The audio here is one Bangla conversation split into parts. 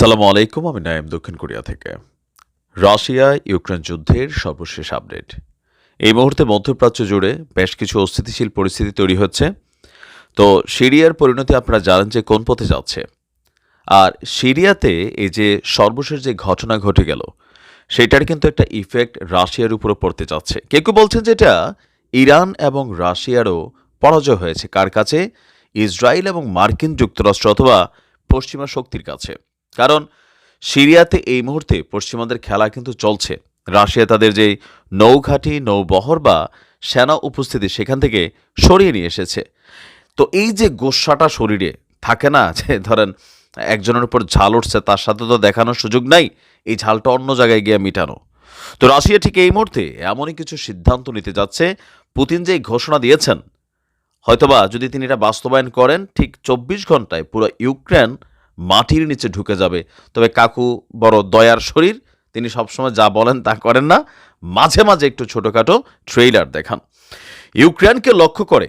আসসালামু আলাইকুম, আমি নাইম দক্ষিণ কোরিয়া থেকে। রাশিয়া ইউক্রেন যুদ্ধের সর্বশেষ আপডেট। এই মুহূর্তে মধ্যপ্রাচ্য জুড়ে বেশ কিছু অস্থিতিশীল পরিস্থিতি তৈরি হচ্ছে। তো সিরিয়ার পরিণতি আপনারা জানেন যে কোন পথে যাচ্ছে। আর সিরিয়াতে এই যে সর্বশেষ যে ঘটনা ঘটে গেল, সেটার কিন্তু একটা ইফেক্ট রাশিয়ার উপরও পড়তে যাচ্ছে। কেউ কেউ বলছেন যে এটা ইরান এবং রাশিয়ারও পরাজয় হয়েছে। কার কাছে? ইসরায়েল এবং মার্কিন যুক্তরাষ্ট্র অথবা পশ্চিমা শক্তির কাছে। কারণ সিরিয়াতে এই মুহূর্তে পশ্চিমাদের খেলা কিন্তু চলছে। রাশিয়া তাদের যে নৌঘাটি, নৌবহর বা সেনা উপস্থিতি সেখান থেকে সরিয়ে নিয়ে এসেছে। তো এই যে গোসাটা শরীরে থাকে না, যে ধরেন একজনের উপর ঝাল উঠছে, তার সাথে তো দেখানোর সুযোগ নাই, এই ঝালটা অন্য জায়গায় গিয়ে মিটানো। তো রাশিয়া ঠিক এই মুহূর্তে এমনই কিছু সিদ্ধান্ত নিতে যাচ্ছে, পুতিন যে ঘোষণা দিয়েছেন, হয়তোবা যদি তিনি এটা বাস্তবায়ন করেন, ঠিক চব্বিশ ঘন্টায় পুরো ইউক্রেন মাটির নিচে ঢুকে যাবে। তবে কাকু বড় দয়ার শরীর, তিনি সবসময় যা বলেন তা করেন না। মাঝে মাঝে একটু ছোটোখাটো ট্রেইলার দেখান। ইউক্রেনকে লক্ষ্য করে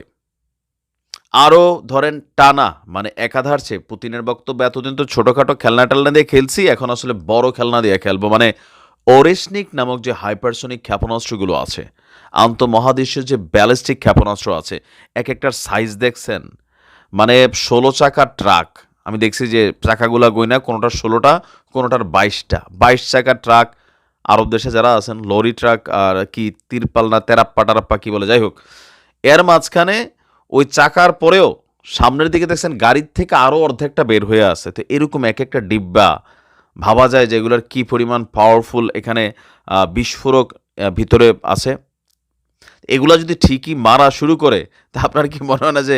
আরও ধরেন টানা মানে একাধার চেয়ে পুতিনের বক্তব্য এতদিন তো ছোটোখাটো খেলনা টেলনা দিয়ে খেলছি, এখন আসলে বড় খেলনা দিয়ে খেলব। মানে ওরেসনিক নামক যে হাইপারসনিক ক্ষেপণাস্ত্রগুলো আছে, আন্তঃমহাদেশীয় যে ব্যালিস্টিক ক্ষেপণাস্ত্র আছে, এক একটার সাইজ দেখছেন। মানে ষোলো চাকার ট্রাক আমি দেখছি যে চাকাগুলা গইনা কোনোটা ষোলোটা, কোনোটার বাইশটা। বাইশ চাকার ট্রাক আরব দেশে যারা আছেন, লরি ট্রাক আর কি তিরপাল না তেরাপ্পা, টারাপ্পা, কি বলে, যাই হোক, এর মাঝখানে ওই চাকার পরেও সামনের দিকে দেখছেন গাড়ির থেকে আরও অর্ধেকটা বের হয়ে আসে তো এরকম এক একটা ডিব্বা ভাবা যায় যে এগুলোর কী পরিমাণ পাওয়ারফুল এখানে বিস্ফোরক ভিতরে আছে। এগুলা যদি ঠিকই মারা শুরু করে, তা আপনার কি মনে হয় না যে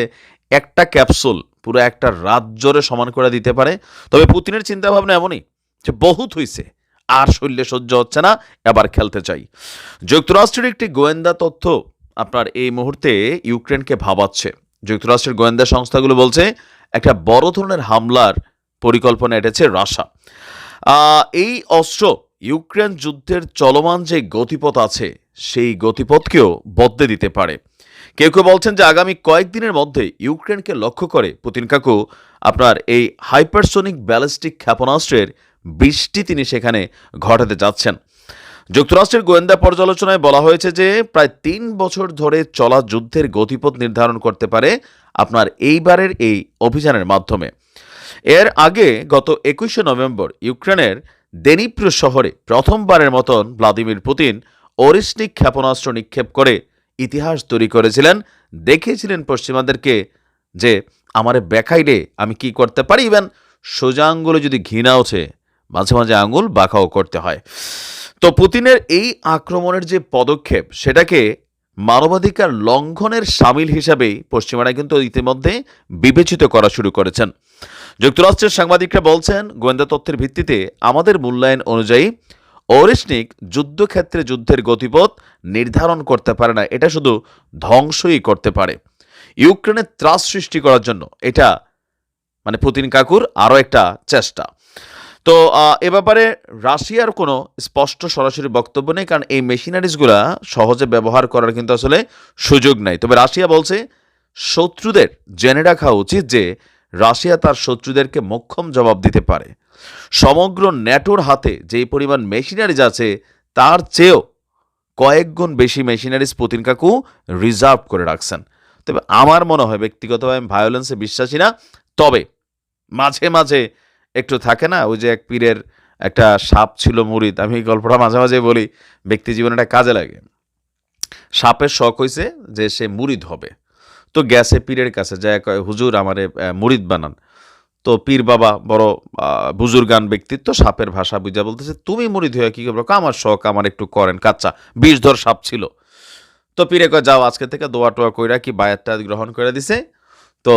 একটা ক্যাপসুল পুরো একটা রাত জোরে সমান করে দিতে পারে। তবে পুতিনের চিন্তাভাবনা এমনই যে বহুত হইছে, আর শরীরে সহ্য হচ্ছে না, এবার খেলতে চাই। যুক্তরাষ্ট্রের একটি গোয়েন্দা তথ্য আপনার এই মুহূর্তে ইউক্রেনকে ভাবাচ্ছে। যুক্তরাষ্ট্রের গোয়েন্দা সংস্থাগুলো বলছে, একটা বড় ধরনের হামলার পরিকল্পনা এটেছে রাশা। এই অস্ত্র ইউক্রেন যুদ্ধের চলমান যে গতিপথ আছে, সেই গতিপথকেও বদলে দিতে পারে। কেউ কেউ বলছেন যে আগামী কয়েকদিনের মধ্যে ইউক্রেনকে লক্ষ্য করে পুতিন কাকু, আপনার এই হাইপারসোনিক ব্যালিস্টিক ক্ষেপণাস্ত্রের বৃষ্টি তিনি সেখানে ঘটাতে যাচ্ছেন। যুক্তরাষ্ট্রের গোয়েন্দা পর্যালোচনায় বলা হয়েছে যে প্রায় তিন বছর ধরে চলা যুদ্ধের গতিপথ নির্ধারণ করতে পারে আপনার এইবারের এই অভিযানের মাধ্যমে। এর আগে গত একুশে নভেম্বর ইউক্রেনের দেনিপ্র শহরে প্রথমবারের মতন ভ্লাদিমির পুতিন ওরিসনিক ক্ষেপণাস্ত্র নিক্ষেপ করে ইতিহাস তৈরি করেছিলেন, দেখিয়েছিলেন পশ্চিমাদেরকে যে আমার বেকাইলে আমি কি করতে পারি? ইভেন সোজা আঙ্গুলে যদি ঘৃণা ওঠে, মাঝে মাঝে আঙুল বাঁকাও করতে হয়। তো পুতিনের এই আক্রমণের যে পদক্ষেপ, সেটাকে মানবাধিকার লঙ্ঘনের সামিল হিসাবেই পশ্চিমারা কিন্তু ইতিমধ্যে বিবেচিত করা শুরু করেছেন। যুক্তরাষ্ট্রের সাংবাদিকরা বলছেন, গোয়েন্দা তথ্যের ভিত্তিতে আমাদের মূল্যায়ন অনুযায়ী ওরেসনিক যুদ্ধক্ষেত্রে যুদ্ধের গতিপথ নির্ধারণ করতে পারে না। এটা শুধু ধ্বংসই করতে পারে। ইউক্রেনের ত্রাস সৃষ্টি করার জন্য এটা মানে পুতিন কাকুর আরও একটা চেষ্টা। তো এ ব্যাপারে রাশিয়ার কোনো স্পষ্ট সরাসরি বক্তব্য নেই, কারণ এই মেশিনারিজগুলা সহজে ব্যবহার করার কিন্তু আসলে সুযোগ নাই। তবে রাশিয়া বলছে, শত্রুদের জেনে রাখা উচিত যে রাশিয়া তার শত্রুদেরকে মোক্ষম জবাব দিতে পারে। সমগ্র ন্যাটোর হাতে যেই পরিমাণ মেশিনারিজ আছে, তার চেয়েও কয়েক গুণ বেশি মেশিনারিজ পুতিন কাকু রিজার্ভ করে রাখছেন। তবে আমার মনে হয় ব্যক্তিগতভাবে আমি ভায়োলেন্সে বিশ্বাসী না, তবে মাঝে মাঝে একটু থাকে না, ওই যে এক পীরের একটা সাপ ছিল মুরিদ আমি এই গল্পটা মাঝে মাঝে বলি, ব্যক্তি জীবনে একটা কাজে লাগে। সাপের শখ হয়েছে যে সে মুরিদ হবে। তো গ্যাসে পীরের কাছে যায় হুজুর, আমারে মুরিদ বানান। তো পীর বাবা বড় বুজুর্গান ব্যক্তিত্ব, সাপের ভাষা বুঝা বলতেছে, তুমি মুরিদ হয়ে কি করব? আমার শখ, আমার একটু করেন, কাচ্চা বিষ ধর সাপ ছিল। তো পীরে কয়, যাও, আজকে থেকে দোয়া টোয়া কইরা কি বায়াতটা গ্রহণ করে দিছে? তো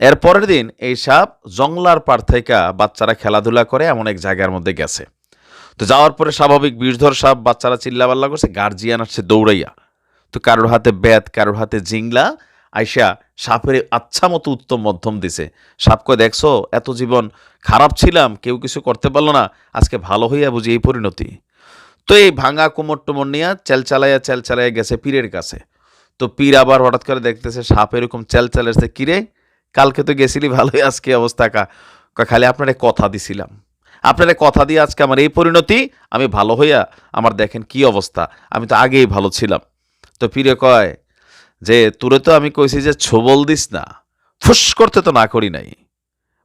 এর পরের দিন এই সাপ জংলার পার থেকে বাচ্চারা খেলাধুলা করে এমন এক জায়গার মধ্যে গেছে। তো যাওয়ার পরে স্বাভাবিক বিষধর সাপ বাচ্চারা চিল্লাবাল্লা করছে, গার্জিয়ান আসছে দৌড়াইয়া। তো কারোর হাতে ব্যাত কারোর হাতে জিংলা আইসা সাপের আচ্ছা মতো উত্তম মধ্যম দিছে। সাপকে দেখছ, এত জীবন খারাপ ছিলাম, কেউ কিছু করতে পারল না, আজকে ভালো হইয়া বুঝি এই পরিণতি। তো এই ভাঙা কোমর টোমর নিয়ে চেল চালাইয়া চেল চালাইয়া গেছে পীরের কাছে। তো পীর আবার হঠাৎ করে দেখতেছে সাপ এরকম চেল চালাইছে কিরে, কালকে তো গেছিলি, ভালোই আজকে অবস্থা কা। খালি আপনারে কথা দিছিলাম। আপনারা কথা দিয়ে আজকে আমার এই পরিণতি, আমি ভালো হইয়া, আমার দেখেন কি অবস্থা, আমি তো আগেই ভালো ছিলাম। তো পীরে কয় যে তোরে তো আমি কইছি যে ছবল দিস না, ফুস করতে তো না করি নাই।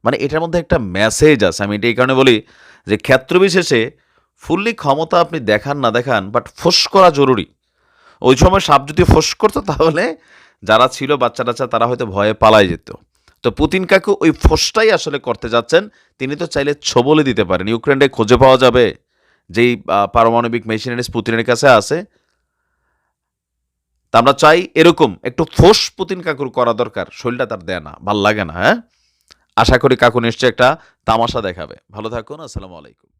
মানে এটার মধ্যে একটা মেসেজ আছে, আমি এটা এই কারণে বলি যে ক্ষেত্র বিশেষে ফুললি ক্ষমতা আপনি দেখান না দেখান বাট ফোস করা জরুরি। ওই সময় সাপ যদি ফোস করতো তাহলে যারা ছিল বাচ্চা টাচ্চা তারা হয়তো ভয়ে পালাই যেত। তো পুতিন কাকু ওই ফোসটাই আসলে করতে যাচ্ছেন, তিনি তো চাইলে ছবলে দিতে পারেন। ইউক্রেনে খুঁজে পাওয়া যাবে। যেই পারমাণবিক মেশিনারিজ পুতিনের কাছে আছে তা আমরা চাই এরকম একটু ফোস পুতিন কাকুর করা দরকার। শরীরটা তার দেয় না, ভালো লাগে না হ্যাঁ? আশা করি কাকু নিশ্চয়ই একটা তামাশা দেখাবে। ভালো থাকুন, আসসালামু আলাইকুম।